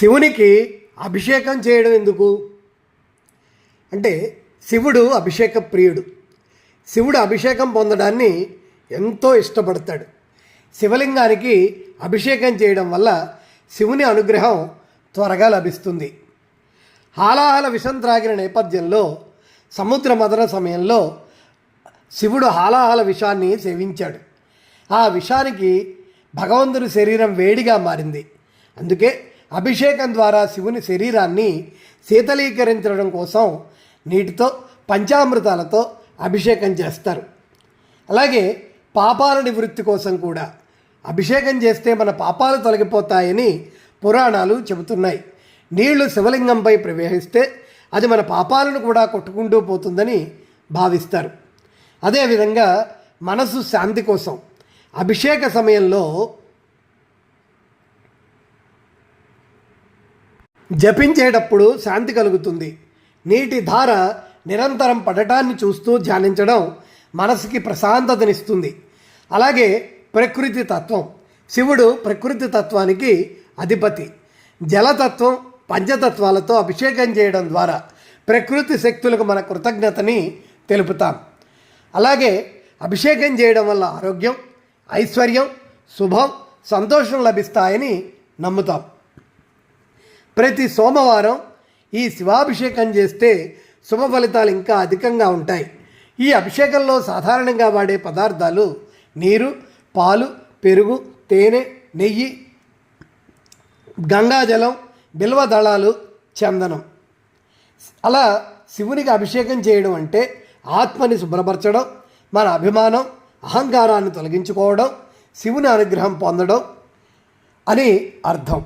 శివునికి అభిషేకం చేయడం ఎందుకు? అంటే శివుడు అభిషేక ప్రియుడు. శివుడు అభిషేకం పొందడాన్ని ఎంతో ఇష్టపడతాడు. శివలింగానికి అభిషేకం చేయడం వల్ల శివుని అనుగ్రహం త్వరగా లభిస్తుంది. హాలాహల విషం త్రాగిన నేపథ్యంలో సముద్ర మదన సమయంలో శివుడు హాలాహల విషాన్ని సేవించాడు. ఆ విషానికి భగవంతుని శరీరం వేడిగా మారింది. అందుకే అభిషేకం ద్వారా శివుని శరీరాన్ని శీతలీకరించడం కోసం నీటితో పంచామృతాలతో అభిషేకం చేస్తారు. అలాగే పాపాల నివృత్తి కోసం కూడా అభిషేకం చేస్తే మన పాపాలు తొలగిపోతాయని పురాణాలు చెబుతున్నాయి. నీళ్ళు శివలింగంపై ప్రవేశిస్తే అది మన పాపాలను కూడా కొట్టుకుంటూ పోతుందని భావిస్తారు. అదేవిధంగా మనసు శాంతి కోసం అభిషేక సమయంలో జపించేటప్పుడు శాంతి కలుగుతుంది. నీటి ధార నిరంతరం పడటాన్ని చూస్తూ ధ్యానించడం మనసుకి ప్రశాంతతనిస్తుంది. అలాగే ప్రకృతి తత్వం. శివుడు ప్రకృతి తత్వానికి అధిపతి. జలతత్వం పంచతత్వాలతో అభిషేకం చేయడం ద్వారా ప్రకృతి శక్తులకు మన కృతజ్ఞతని తెలుపుతాం. అలాగే అభిషేకం చేయడం వల్ల ఆరోగ్యం ఐశ్వర్యం శుభం సంతోషం లభిస్తాయని నమ్ముతాం. ప్రతి సోమవారం ఈ శివాభిషేకం చేస్తే శుభ ఫలితాలు ఇంకా అధికంగా ఉంటాయి. ఈ అభిషేకంలో సాధారణంగా వాడే పదార్థాలు నీరు పాలు పెరుగు తేనె నెయ్యి గంగాజలం బిల్వ దళాలు చందనం. అలా శివునికి అభిషేకం చేయడం అంటే ఆత్మని శుభ్రపరచడం మన అభిమానం అహంకారాన్ని తొలగించుకోవడం శివుని అనుగ్రహం పొందడం అని అర్థం.